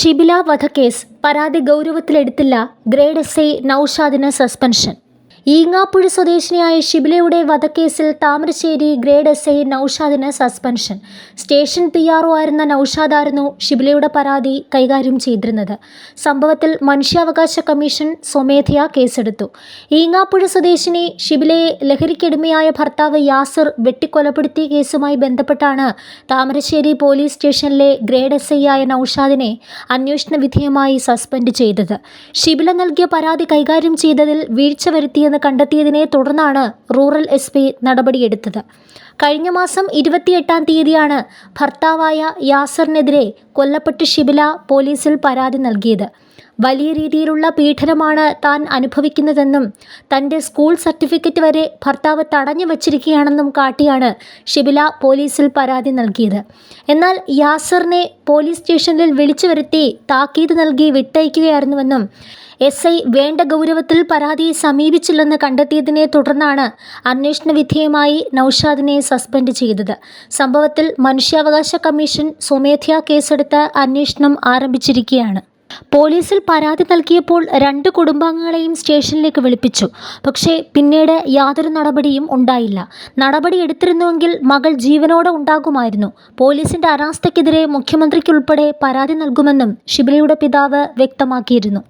ഷിബില വധക്കേസ് പരാതി ഗൗരവത്തിലെടുത്തില്ല ഗ്രേഡ് എസ് ഐ നൌഷാദിന് സസ്പെൻഷൻ. ഈങ്ങാപ്പുഴ സ്വദേശിനിയായ ഷിബിലയുടെ വധക്കേസിൽ Thamarassery grade S I നൌഷാദിന് suspension. Station P R O ആയിരുന്ന നൌഷാദായിരുന്നു ഷിബിലയുടെ പരാതി കൈകാര്യം ചെയ്തിരുന്നത്. സംഭവത്തിൽ മനുഷ്യാവകാശ കമ്മീഷൻ സ്വമേധയാ കേസെടുത്തു. ഈങ്ങാപ്പുഴ സ്വദേശിനി ഷിബിലയെ ലഹരിക്കടിമയായ ഭർത്താവ് യാസിർ വെട്ടിക്കൊലപ്പെടുത്തിയ കേസുമായി ബന്ധപ്പെട്ടാണ് താമരശ്ശേരി പോലീസ് സ്റ്റേഷനിലെ ഗ്രേഡ് എസ് ഐ ആയ നൌഷാദിനെ അന്വേഷണ വിധേയമായി സസ്പെൻഡ് ചെയ്തത്. ഷിബില നൽകിയ പരാതി കൈകാര്യം ചെയ്തതിൽ വീഴ്ച വരുത്തിയെന്ന് കണ്ടെത്തിയതിനെ തുടർന്നാണ് റൂറൽ എസ് പി നടപടിയെടുത്തത്. കഴിഞ്ഞ മാസം ഇരുപത്തിയെട്ടാം തീയതിയാണ് ഭർത്താവായ യാസറിനെതിരെ കൊല്ലപ്പെട്ട് ഷിബില പോലീസിൽ പരാതി നൽകിയത്. വലിയ രീതിയിലുള്ള പീഡനമാണ് താൻ അനുഭവിക്കുന്നതെന്നും തന്റെ സ്കൂൾ സർട്ടിഫിക്കറ്റ് വരെ ഭർത്താവ് തടഞ്ഞു വച്ചിരിക്കുകയാണെന്നും കാട്ടിയാണ് ഷിബില പോലീസിൽ പരാതി നൽകിയത്. എന്നാൽ യാസറിനെ പോലീസ് സ്റ്റേഷനിൽ വിളിച്ചു വരുത്തി താക്കീത് നൽകി വിട്ടയക്കുകയായിരുന്നുവെന്നും എസ് ഐ വേണ്ട ഗൗരവത്തിൽ പരാതി സമീപിച്ചില്ലെന്ന് കണ്ടെത്തിയതിനെ തുടർന്നാണ് അന്വേഷണ വിധേയമായി നൌഷാദിനെ സസ്പെൻഡ് ചെയ്തത്. സംഭവത്തിൽ മനുഷ്യാവകാശ കമ്മീഷൻ സ്വമേധയാ കേസെടുത്ത് അന്വേഷണം ആരംഭിച്ചിരിക്കുകയാണ്. പോലീസിൽ പരാതി നൽകിയപ്പോൾ രണ്ട് കുടുംബാംഗങ്ങളെയും സ്റ്റേഷനിലേക്ക് വിളിപ്പിച്ചു. പക്ഷേ പിന്നീട് യാതൊരു നടപടിയും ഉണ്ടായില്ല. നടപടി എടുത്തിരുന്നുവെങ്കിൽ മകൾ ജീവനോടെ ഉണ്ടാകുമായിരുന്നു. പോലീസിന്റെ അനാസ്ഥയ്ക്കെതിരെ മുഖ്യമന്ത്രിക്കുൾപ്പെടെ പരാതി നൽകുമെന്നും ഷിബിലയുടെ പിതാവ് വ്യക്തമാക്കിയിരുന്നു.